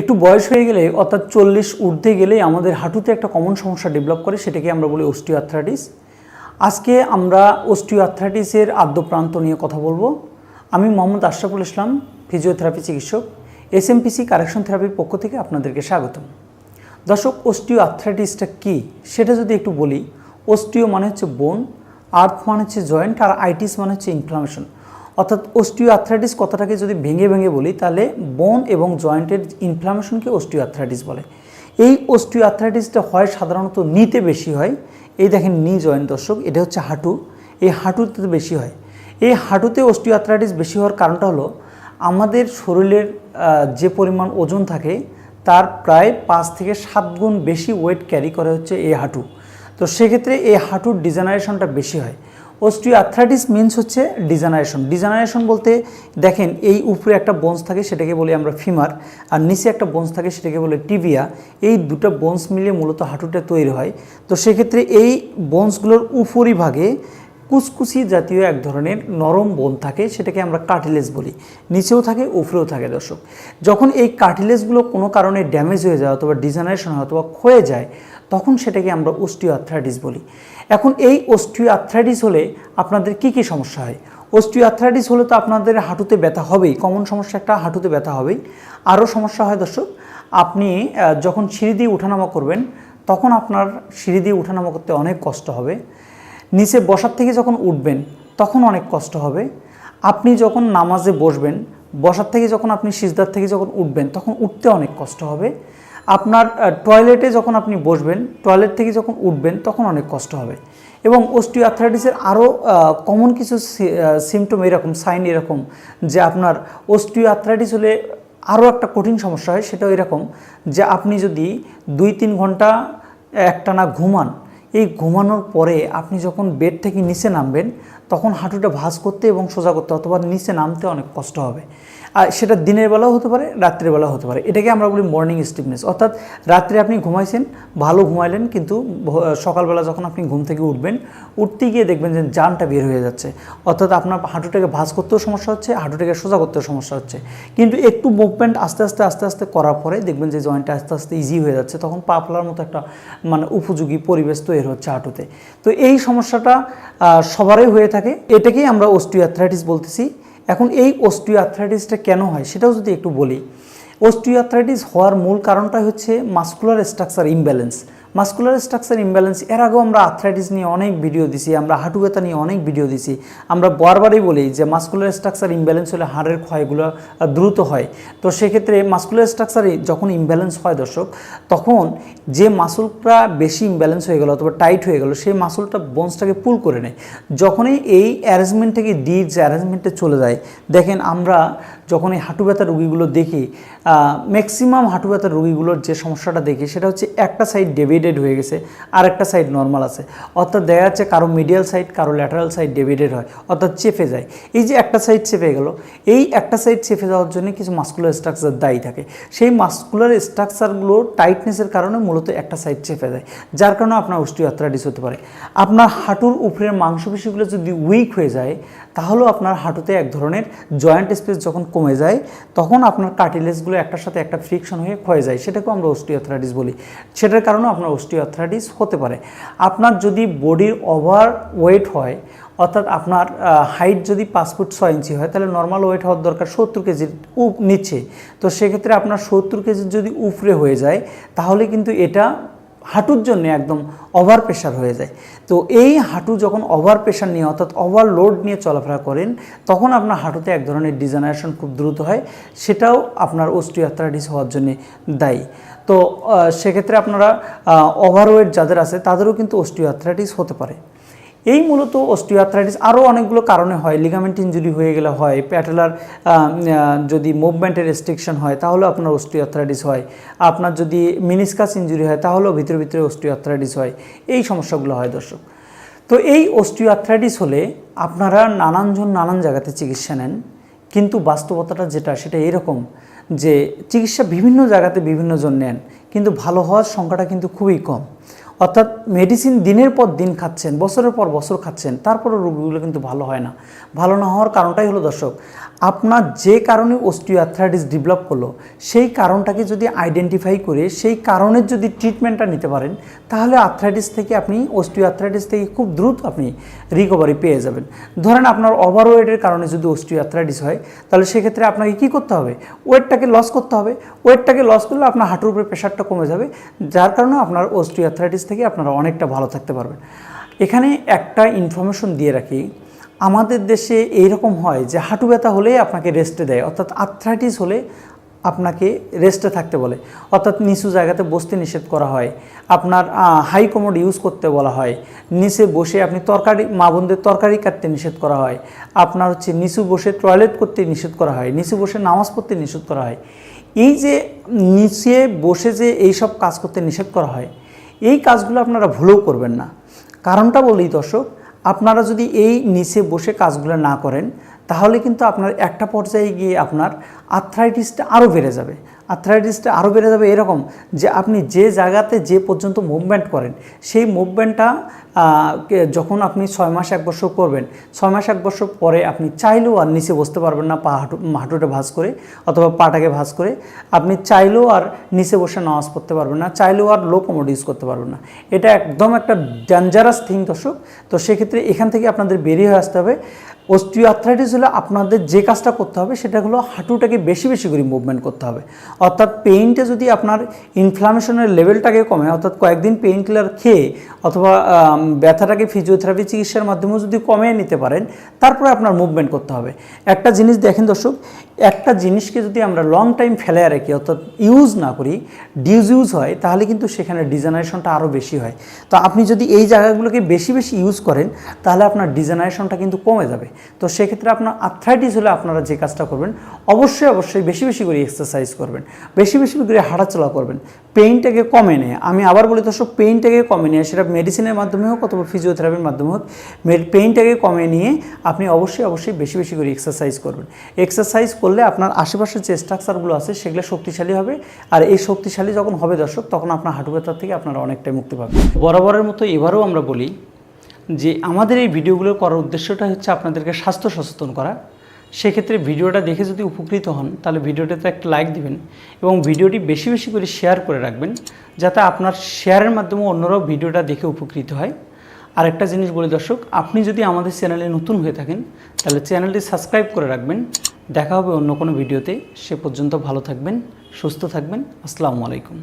একটু বয়স হয়ে গেলে, অর্থাৎ চল্লিশ ঊর্ধ্বে গেলেই আমাদের হাঁটুতে একটা কমন সমস্যা ডেভেলপ করে, সেটাকে আমরা বলি অস্টিওআর্থ্রাইটিস আজকে আমরা অস্টিওআর্থ্রাইটিসের আদ্যপ্রান্ত নিয়ে কথা বলব। আমি মোহাম্মদ আশরাফুল ইসলাম ফিজিওথেরাপি চিকিৎসক। এসএমপিসি কারেকশন থেরাপির পক্ষ থেকে আপনাদেরকে স্বাগতম। দর্শক অস্টিও আর্থ্রাইটিসটা কী? সেটা যদি একটু বলি অস্টিও মানে হচ্ছে বোন আর্থ মানে হচ্ছে জয়েন্ট আর আইটিস মানে হচ্ছে ইনফ্লামেশন অর্থাৎ অস্টিও আর্থ্রাইটিস কথাটাকে যদি ভেঙে ভেঙে বলি, তাহলে বোন এবং জয়েন্টের ইনফ্লামেশনকে অস্টিও আর্থ্রাইটিস বলে। এই অস্টিও আর্থ্রাইটিসটা হয় সাধারণত নিতে বেশি হয়। এই দেখেন নি জয়েন্ট দর্শক, এটা হচ্ছে হাঁটু। এই হাঁটুতে বেশি হয়। এই হাঁটুতে অস্টিও বেশি হওয়ার কারণটা হলো, আমাদের শরীরের যে পরিমাণ ওজন থাকে, তার প্রায় পাঁচ থেকে সাত গুণ বেশি ওয়েট ক্যারি করে হচ্ছে এই হাঁটু। তো সেক্ষেত্রে এই হাঁটুর ডিজেনারেশনটা বেশি হয়। অস্টিও আর্থ্রাইটিস মিনস হচ্ছে ডিজানারেশন ডিজানারেশন বলতে দেখেন এই উপরে একটা বোনস থাকে, সেটাকে বলি আমরা ফিমার আর নিচে একটা বোনস থাকে, সেটাকে বলে টিবিয়া এই দুটো বোনস মিলিয়ে মূলত হাঁটুটা তৈরি হয়। তো সেক্ষেত্রে এই বোনসগুলোর উপরিভাগে কুচকুচি জাতীয় এক ধরনের নরম বোন থাকে, সেটাকে আমরা কার্টিলেজ বলি। নিচেও থাকে, উপরেও থাকে দর্শক। যখন এই কার্টিলেজগুলো কোনো কারণে ড্যামেজ হয়ে যায় অথবা ডিজেনারেশন হয় অথবা ক্ষয়ে যায়, তখন সেটাকে আমরা অস্টিও আর্থ্রাইটিস বলি। এখন এই অস্টিও আর্থ্রাইটিস হলে আপনাদের কি কি সমস্যা হয়? অস্টিও আর্থ্রাইটিস হলে তো আপনাদের হাঁটুতে ব্যথা হবেই। কমন সমস্যা একটা, হাঁটুতে ব্যথা হবেই। আরও সমস্যা হয় দর্শক, আপনি যখন সিঁড়ি দিয়ে উঠানামা করবেন, তখন আপনার সিঁড়ি দিয়ে উঠানামা করতে অনেক কষ্ট হবে। নিচে বসার থেকে যখন উঠবেন, তখন অনেক কষ্ট হবে। আপনি যখন নামাজে বসবেন, বসার থেকে যখন আপনি সিজদার থেকে যখন উঠবেন, তখন উঠতে অনেক কষ্ট হবে। আপনার টয়লেটে যখন আপনি বসবেন টয়লেট থেকে যখন উঠবেন, তখন অনেক কষ্ট হবে। এবং অস্টিও আর্থ্রাইটিসের আরও কমন কিছু সিমটম এরকম সাইন এরকম, যে আপনার অস্টিও আর্থ্রাইটিস হলে আরও একটা কঠিন সমস্যা হয়, সেটাও এরকম, যে আপনি যদি দুই তিন ঘণ্টা একটানা ঘুমান এই ঘুমানোর পরে আপনি যখন বেড থেকে নিচে নামবেন, তখন হাঁটুটা ভাঁজ করতে এবং সোজা করতে অথবা নিচে নামতে অনেক কষ্ট হবে। আর সেটা দিনের বেলাও হতে পারে, রাত্রের বেলাও হতে পারে। এটাকে আমরা বলি মর্নিং স্টিফনেস অর্থাৎ রাত্রে আপনি ঘুমাইছেন, ভালো ঘুমাইলেন কিন্তু সকালবেলা যখন আপনি ঘুম থেকে উঠবেন, উঠতে গিয়ে দেখবেন যে জানটা বের হয়ে যাচ্ছে। অর্থাৎ আপনার হাঁটুটাকে ভাঁজ করতেও সমস্যা হচ্ছে, হাঁটুটাকে সোজা করতেও সমস্যা হচ্ছে। কিন্তু একটু মুভমেন্ট আস্তে আস্তে আস্তে আস্তে করার পরে দেখবেন যে জয়েন্টটা আস্তে আস্তে ইজি হয়ে যাচ্ছে। তখন পা মতো একটা মানে উপযোগী পরিবেশ তৈরি হচ্ছে হাঁটুতে তো এই সমস্যাটা সবারই হয়ে থাকে। এটাকেই আমরা অস্টিওআর্থ্রাইটিস বলতেছি। এখন এই অস্টিওআর্থ্রাইটিসটা কেন হয় সেটাও যদি একটু বলি। অস্টিওআর্থ্রাইটিস হওয়ার মূল কারণটা হচ্ছে muscular structure imbalance. Muscular structure imbalance এর আগেও আমরা আর্থ্রাইটিস নিয়ে অনেক ভিডিও দিছি, আমরা হাঁটু ব্যথা নিয়ে অনেক ভিডিও দিছি। আমরা বারবারই বলি যে মাস্কুলার স্ট্রাকচার ইমব্যালেন্স হলে হাড়ের ক্ষয়গুলো দ্রুত হয়। তো সেক্ষেত্রে মাস্কুলার স্ট্রাকচারে যখন ইমব্যালেন্স হয় দর্শক, তখন যে মাসুলটা বেশি ইমব্যালেন্স হয়ে গেল অথবা টাইট হয়ে গেল, সেই মাসুলটা বোনসটাকে পুল করে নেয়। যখনই এই অ্যারেঞ্জমেন্ট থেকে ডিজ অ্যারেঞ্জমেন্টে চলে যায়, দেখেন আমরা যখন এই হাঁটু ব্যথা রুগীগুলো দেখি ম্যাক্সিমাম হাঁটু ব্যথার রুগীগুলোর যে সমস্যাটা দেখি সেটা হচ্ছে একটা সাইড ডেভিডেড হয়ে গেছে আর একটা সাইড নর্মাল আছে। অর্থাৎ দেখা যাচ্ছে কারও মিডিয়াল সাইড কারও ল্যাটারাল সাইড ডেভিডেড হয়, অর্থাৎ চেপে যায়। এই যে একটা সাইড চেপে গেল, এই একটা সাইড চেপে যাওয়ার জন্য কিছু মাস্কুলার স্ট্রাকচার দায়ী থাকে। সেই মাস্কুলার স্ট্রাকচারগুলো টাইটনেসের কারণে মূলত একটা সাইড চেপে যায়, যার কারণে আপনার অস্টিওআর্থ্রাইটিস হতে পারে। আপনার হাঁটুর উপরের মাংসপেশিগুলো যদি উইক হয়ে যায়, তাহলেও আপনার হাঁটুতে এক ধরনের জয়েন্ট স্পেস যখন কমে যায়, তখন আপনার কার্টিলেজগুলো একটার সাথে একটা ফ্রিকশন হয়ে ক্ষয়ে যায়। সেটাকেও আমরা অস্টিওআর্থ্রাইটিস বলি। সেটার কারণেও আপনার অস্টিওআর্থ্রাইটিস হতে পারে। আপনার যদি বডির ওভার ওয়েট হয়, অর্থাৎ আপনার হাইট যদি পাঁচ ফুট ছয় ইঞ্চি হয়, তাহলে নর্মাল ওয়েট হওয়ার দরকার সত্তর কেজির নিচ্ছে তো সেক্ষেত্রে আপনার সত্তর কেজির যদি উপরে হয়ে যায়, তাহলে কিন্তু এটা হাঁটুর জন্য একদম ওভার প্রেশার হয়ে যায়। তো এই হাঁটু যখন ওভার প্রেশার নিয়ে অর্থাৎ ওভার লোড নিয়ে চলাফেরা করেন, তখন আপনার হাঁটুতে এক ধরনের ডিজেনারেশন খুব দ্রুত হয়, সেটাও আপনার অস্টিওআর্থ্রাইটিস হওয়ার জন্য দায়ী। তো সেক্ষেত্রে আপনারা ওভারওয়েট যাদের আছে, তাদেরও কিন্তু অস্টিওআর্থ্রাইটিস হতে পারে। এই মূলত অস্টিওআর্থ্রাইটিস আরও অনেকগুলো কারণে হয় লিগামেন্ট ইঞ্জুরি হয়ে গেলে হয় প্যাটেলার যদি মুভমেন্টের রেস্ট্রিকশন হয় তাহলে আপনার অস্টিওআর্থ্রাইটিস হয়, আপনার যদি মিনিসকাস ইঞ্জুরি হয় তাহলেও ভিতরে ভিতরে অস্টিওআর্থ্রাইটিস হয়, এই সমস্যাগুলো হয় দর্শক। তো এই অস্টিওআর্থ্রাইটিস হলে আপনারা নানানজন নানান জায়গাতে চিকিৎসা নেন, কিন্তু বাস্তবতাটা যেটা সেটা এরকম যে চিকিৎসা বিভিন্ন জায়গাতে বিভিন্ন জন নেন, কিন্তু ভালো হওয়ার সংখ্যাটা কিন্তু খুবই কম। অর্থাৎ মেডিসিন দিনের পর দিন খাচ্ছেন, বছরের পর বছর খাচ্ছেন, তারপরও রোগীগুলো কিন্তু ভালো হয় না। ভালো না হওয়ার কারণটাই হলো দর্শক আপনার যে কারণে অস্টিওআর্থ্রাইটিস ডেভেলপ করল, সেই কারণটাকে যদি আইডেন্টিফাই করে, সেই কারণের যদি ট্রিটমেন্টটা নিতে পারেন, তাহলে আর্থ্রাইটিস থেকে আপনি অস্টিওআর্থ্রাইটিস থেকে খুব দ্রুত আপনি রিকভারি পেয়ে যাবেন। ধরেন আপনার ওভারওয়েটের কারণে যদি অস্টিওআর্থ্রাইটিস হয়, তাহলে সেক্ষেত্রে আপনাকে কি করতে হবে? ওয়েটটাকে লস করতে হবে। ওয়েটটাকে লস করলে আপনার হাঁটুর উপরে প্রেশারটা কমে যাবে, যার কারণে আপনার অস্টিওআর্থ্রাইটিস থেকে আপনারা অনেকটা ভালো থাকতে পারবেন। এখানে একটা ইনফরমেশন দিয়ে রাখি আমাদের দেশে এইরকম হয় যে হাঁটু ব্যথা হলে আপনাকে রেস্টে দেয়, অর্থাৎ আর্থ্রাইটিস হলে আপনাকে রেস্টে থাকতে বলে, অর্থাৎ নিচু জায়গাতে বসতে নিষেধ করা হয়, আপনার হাই কমোড ইউজ করতে বলা হয়, নিচে বসে আপনি তরকারি, মা বোনদের তরকারি কাটতে নিষেধ করা হয়, আপনার হচ্ছে নিচু বসে টয়লেট করতে নিষেধ করা হয়, নিচু বসে নামাজ পড়তে নিষেধ করা হয়, এই যে নিচে বসে যে এইসব কাজ করতে নিষেধ করা হয়, এই কাজগুলো আপনারা ভুলেও করবেন না। কারণটা বলি দর্শক আপনারা যদি এই নিচে বসে কাজগুলো না করেন তাহলে কিন্তু আপনার একটা পর্যায়ে গিয়ে আপনার আর্থ্রাইটিসটা আরও বেড়ে যাবে। আর্থ্রাইটিসটা আরও বেড়ে যাবে এরকম যে আপনি যে জায়গাতে যে পর্যন্ত মুভমেন্ট করেন, সেই মুভমেন্টটা যখন আপনি ছয় মাস এক বছর করবেন, ছয় মাস এক বছর পরে আপনি চাইলেও আর নিচে বসতে পারবেন না, পা হাঁটু, হাঁটুটা ভাঁজ করে অথবা পাটাকে ভাঁজ করে। আপনি চাইলেও আর নিচে বসে নামাজ পড়তে পারবেন না, চাইলেও আর লো কমোড ইউজ করতে পারবেন না। এটা একদম একটা ডেঞ্জারাস থিং দর্শক। তো সেক্ষেত্রে এখান থেকে আপনাদের বেরিয়ে হয়ে আসতে হবে। অস্টিওআর্থ্রাইটিস হলে আপনাদের যে কাজটা করতে হবে, সেটা হলো হাঁটুটাকে বেশি বেশি করে মুভমেন্ট করতে হবে। অর্থাৎ পেইনটা যদি আপনার ইনফ্লামেশনের লেভেলটাকে কমে, অর্থাৎ কয়েকদিন পেইন কিলার খেয়ে অথবা ব্যথাটাকে ফিজিওথেরাপি চিকিৎসার মাধ্যমেও যদি কমিয়ে নিতে পারেন, তারপরে আপনার মুভমেন্ট করতে হবে। একটা জিনিস দেখেন দর্শক একটা জিনিসকে যদি আমরা লং টাইম ফেলে রাখি, অর্থাৎ ইউজ না করি ডিউজ ইউজ হয়, তাহলে কিন্তু সেখানে ডিজেনারেশনটা আরও বেশি হয়। তো আপনি যদি এই জায়গাগুলোকে বেশি বেশি ইউজ করেন, তাহলে আপনার ডিজেনারেশনটা কিন্তু কমে যাবে। তো সেক্ষেত্রে আপনার আর্থ্রাইটিস হলে আপনারা যে কাজটা করবেন, অবশ্যই অবশ্যই বেশি বেশি করে এক্সারসাইজ করবেন, বেশি বেশি করে হাঁটাচলা করবেন পেইনটাকে কমে নেয়। আমি আবার বলি দর্শক পেইনটাকে কমে নিয়ে, সেটা মেডিসিনের মাধ্যমে হোক অথবা ফিজিওথেরাপির মাধ্যমে হোক পেইনটাকে কমে নিয়ে আপনি অবশ্যই অবশ্যই বেশি বেশি করে এক্সারসাইজ করবেন। এক্সারসাইজ করলে আপনার আশেপাশের যে স্ট্রাকচারগুলো আছে, সেগুলো শক্তিশালী হবে। আর এই শক্তিশালী যখন হবে দর্শক, তখন আপনার হাঁটু ব্যথার থেকে আপনারা অনেকটাই মুক্তি পাবেন। বরাবরের মতো এবারেও আমরা বলি যে, আমাদের এই ভিডিওগুলো করার উদ্দেশ্যটা হচ্ছে আপনাদেরকে স্বাস্থ্য সচেতন করা। সেক্ষেত্রে ভিডিওটা দেখে যদি উপকৃত হন, তাহলে ভিডিওটাতে একটা লাইক দিবেন এবং ভিডিওটি বেশি বেশি করে শেয়ার করে রাখবেন, যাতে আপনার শেয়ারের মাধ্যমে অন্যরাও ভিডিওটা দেখে উপকৃত হয়। আরেকটা জিনিস বলি দর্শক, আপনি যদি আমাদের চ্যানেলে নতুন হয়ে থাকেন, তাহলে চ্যানেলটি সাবস্ক্রাইব করে রাখবেন। দেখা হবে অন্য কোনো ভিডিওতে সে পর্যন্ত ভালো থাকবেন, সুস্থ থাকবেন। আসসালামু আলাইকুম।